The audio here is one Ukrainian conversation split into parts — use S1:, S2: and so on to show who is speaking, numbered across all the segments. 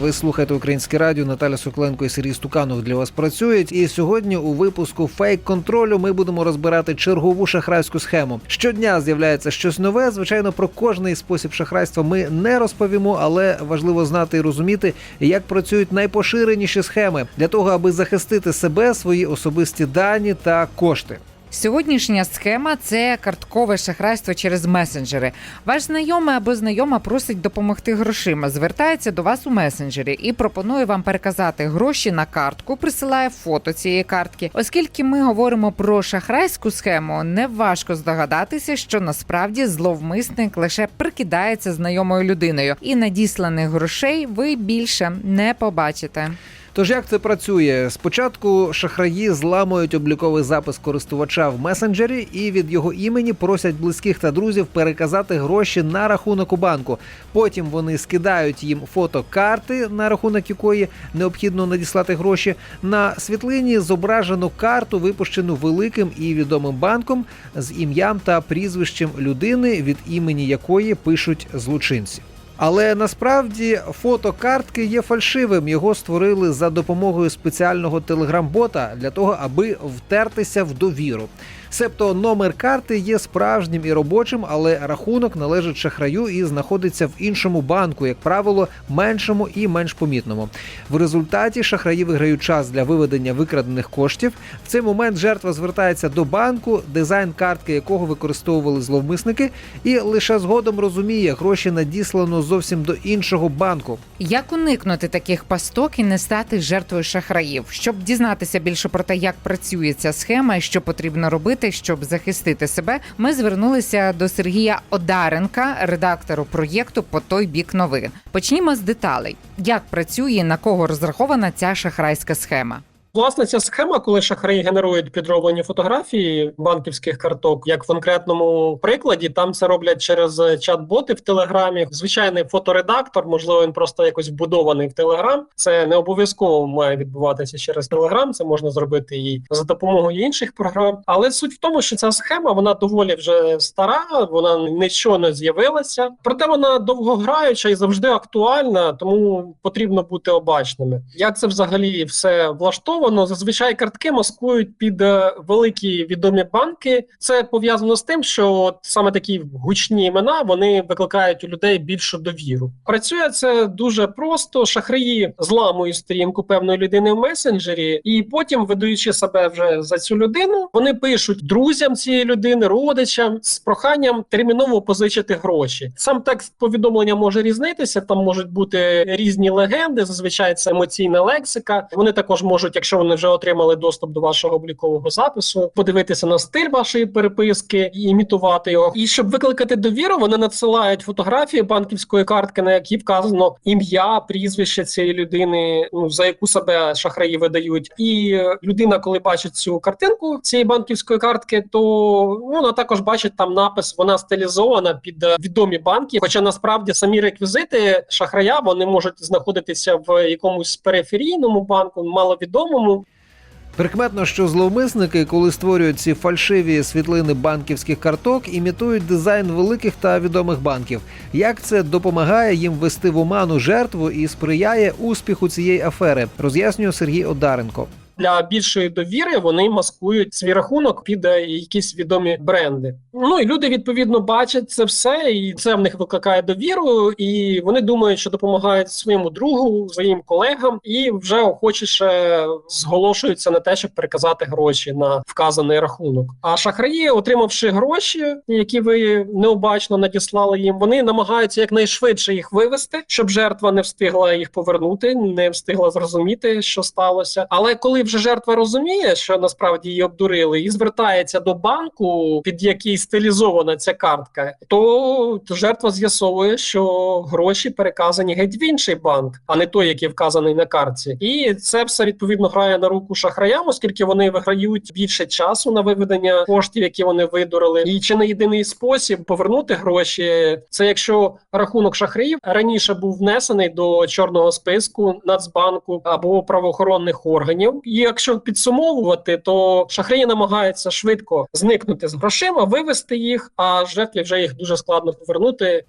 S1: Ви слухаєте українське радіо. Наталя Сокленко і Сергій Стуканов для вас працюють. І сьогодні у випуску фейк контролю ми будемо розбирати чергову шахрайську схему. Щодня з'являється щось нове. Звичайно, про кожний спосіб шахрайства ми не розповімо, але важливо знати і розуміти, як працюють найпоширеніші схеми для того, аби захистити себе, свої особисті дані та кошти.
S2: Сьогоднішня схема це карткове шахрайство через месенджери. Ваш знайомий або знайома просить допомогти грошима, звертається до вас у месенджері і пропонує вам переказати гроші на картку, присилає фото цієї картки. Оскільки ми говоримо про шахрайську схему, не важко здогадатися, що насправді зловмисник лише прикидається знайомою людиною, і надісланих грошей ви більше не побачите.
S1: Тож як це працює? Спочатку шахраї зламують обліковий запис користувача в месенджері і від його імені просять близьких та друзів переказати гроші на рахунок у банку. Потім вони скидають їм фото карти, на рахунок якої необхідно надіслати гроші. На світлині зображено карту, випущену великим і відомим банком з ім'ям та прізвищем людини, від імені якої пишуть злочинці. Але насправді фото картки є фальшивим. Його створили за допомогою спеціального телеграм-бота для того, аби втертися в довіру. Себто номер карти є справжнім і робочим, але рахунок належить шахраю і знаходиться в іншому банку, як правило, меншому і менш помітному. В результаті шахраї виграють час для виведення викрадених коштів. В цей момент жертва звертається до банку, дизайн картки якого використовували зловмисники, і лише згодом розуміє, гроші надіслано зовсім до іншого банку.
S2: Як уникнути таких пасток і не стати жертвою шахраїв? Щоб дізнатися більше про те, як працює ця схема і що потрібно робити, щоб захистити себе, ми звернулися до Сергія Одаренка, редактору проєкту по той бік новин. Почнімо з деталей: як працює, на кого розрахована ця шахрайська схема.
S3: Власне, ця схема, коли шахраї генерують підроблені фотографії банківських карток, як в конкретному прикладі, там це роблять через чат-боти в Телеграмі. Звичайний фоторедактор, можливо, він просто якось вбудований в Телеграм. Це не обов'язково має відбуватися через Телеграм. Це можна зробити і за допомогою інших програм. Але суть в тому, що ця схема вона доволі вже стара, вона нічого не з'явилася. Проте вона довгограюча і завжди актуальна, тому потрібно бути обачними. Як це взагалі все влаштовано? Зазвичай картки маскують під е, великі відомі банки. Це пов'язано з тим, що от саме такі гучні імена вони викликають у людей більшу довіру. Працює це дуже просто. Шахраї зламують сторінку певної людини в месенджері, і потім, видаючи себе вже за цю людину, вони пишуть друзям цієї людини, родичам з проханням терміново позичити гроші. Сам текст повідомлення може різнитися. Там можуть бути різні легенди. Зазвичай це емоційна лексика. Вони також можуть, якщо вони вже отримали доступ до вашого облікового запису, подивитися на стиль вашої переписки і імітувати його. І щоб викликати довіру, вони надсилають фотографії банківської картки, на якій вказано ім'я, прізвище цієї людини, ну за яку себе шахраї видають. І людина, коли бачить цю картинку цієї банківської картки, то ну, вона також бачить там напис. Вона стилізована під відомі банки. Хоча насправді самі реквізити шахрая вони можуть знаходитися в якомусь периферійному банку, маловідомому.
S1: Прикметно, що зловмисники, коли створюють ці фальшиві світлини банківських карток, імітують дизайн великих та відомих банків. Як це допомагає їм вести в оману жертву і сприяє успіху цієї афери, роз'яснює Сергій Одаренко.
S3: Для більшої довіри вони маскують свій рахунок під е, якісь відомі бренди. Ну і люди відповідно бачать це все, і це в них викликає довіру. І вони думають, що допомагають своєму другу, своїм колегам, і вже охочіше зголошуються на те, щоб переказати гроші на вказаний рахунок. А шахраї, отримавши гроші, які ви необачно надіслали їм, вони намагаються якнайшвидше їх вивести, щоб жертва не встигла їх повернути, не встигла зрозуміти, що сталося. Але коли вже жертва розуміє, що насправді її обдурили, і звертається до банку, під який стилізована ця картка, то жертва з'ясовує, що гроші переказані геть в інший банк, а не той, який вказаний на картці. І це все відповідно грає на руку шахраям, оскільки вони виграють більше часу на виведення коштів, які вони видурили. І чи не єдиний спосіб повернути гроші, це якщо рахунок шахраїв раніше був внесений до чорного списку Нацбанку або правоохоронних органів. Якщо підсумовувати, то шахраї намагаються швидко зникнути з грошима, вивести їх, а жертві вже їх дуже складно повернути.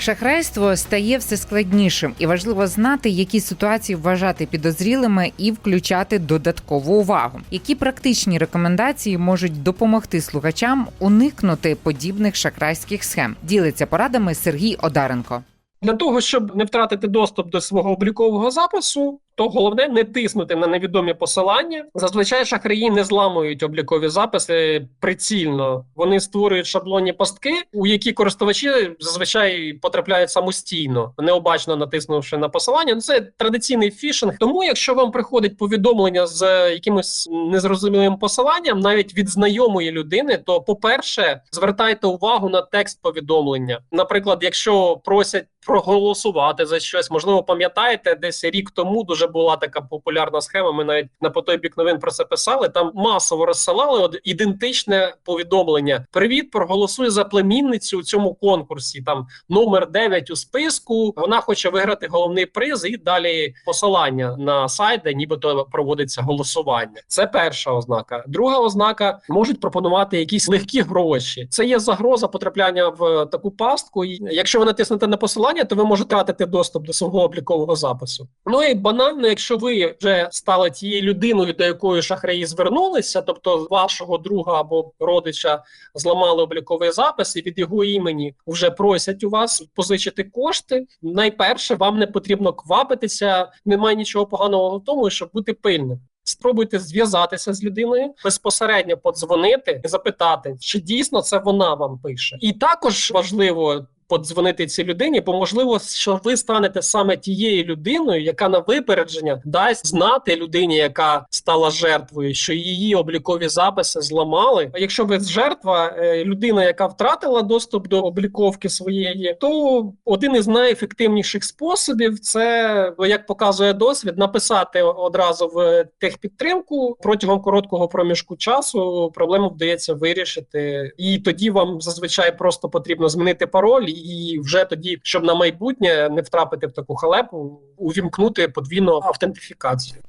S2: Шахрайство стає все складнішим, і важливо знати, які ситуації вважати підозрілими і включати додаткову увагу. Які практичні рекомендації можуть допомогти слухачам уникнути подібних шахрайських схем? Ділиться порадами Сергій Одаренко.
S3: Для того щоб не втратити доступ до свого облікового запису, то головне не тиснути на невідомі посилання. Зазвичай шахраї не зламують облікові записи прицільно. Вони створюють шаблонні пастки, у які користувачі зазвичай потрапляють самостійно, необачно натиснувши на посилання. Ну, Це традиційний фішинг. Тому, якщо вам приходить повідомлення з якимось незрозумілим посиланням, навіть від знайомої людини, то по-перше, звертайте увагу на текст повідомлення. Наприклад, якщо просять проголосувати за щось, можливо, пам'ятаєте, десь рік тому дуже була така популярна схема. Ми навіть на по той бік новин про це писали. Там масово розсилали от ідентичне повідомлення. Привіт, проголосуй за племінницю у цьому конкурсі. Там номер 9 у списку. Вона хоче виграти головний приз, і далі посилання на сайт, де нібито проводиться голосування. Це перша ознака. Друга ознака можуть пропонувати якісь легкі гроші. Це є загроза потрапляння в таку пастку. І якщо ви натиснете на посилання, то ви можете втратити доступ до свого облікового запису. Ну і банально, якщо ви вже стали тією людиною, до якої шахраї звернулися, тобто вашого друга або родича зламали обліковий запис, і від його імені вже просять у вас позичити кошти. Найперше, вам не потрібно квапитися. Немає нічого поганого в тому, щоб бути пильним. Спробуйте зв'язатися з людиною, безпосередньо подзвонити і запитати, чи дійсно це вона вам пише. І також важливо. Подзвонити цій людині, бо можливо, що ви станете саме тією людиною, яка на випередження дасть знати людині, яка стала жертвою, що її облікові записи зламали. А якщо ви жертва, е, людина, яка втратила доступ до обліковки своєї, то один із найефективніших способів це як показує досвід, написати одразу в техпідтримку протягом короткого проміжку часу. Проблему вдається вирішити, і тоді вам зазвичай просто потрібно змінити пароль, і вже тоді, щоб на майбутнє не втрапити в таку халепу, увімкнути подвійну автентифікацію.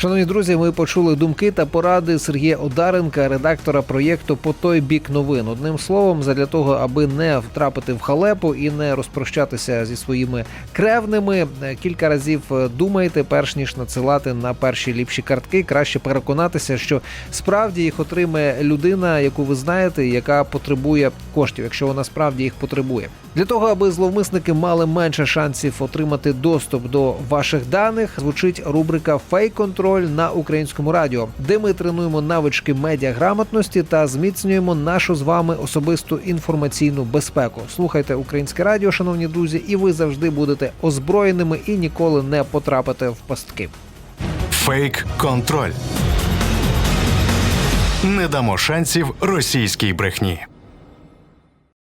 S1: Шановні друзі, ми почули думки та поради Сергія Одаренка, редактора проєкту По той бік новин. Одним словом, задля того, аби не втрапити в халепу і не розпрощатися зі своїми кревними, е, кілька разів е, думайте, перш ніж надсилати на перші ліпші картки. Краще переконатися, що справді їх отримає людина, яку ви знаєте, яка потребує коштів, якщо вона справді їх потребує. Для того, аби зловмисники мали менше шансів отримати доступ до ваших даних, звучить рубрика Фейк-контроль на українському радіо, де ми тренуємо навички медіаграмотності та зміцнюємо нашу з вами особисту інформаційну безпеку. Слухайте українське радіо, шановні друзі, і ви завжди будете озброєними і ніколи не потрапите в пастки.
S4: Фейк контроль. Не дамо шансів російській брехні.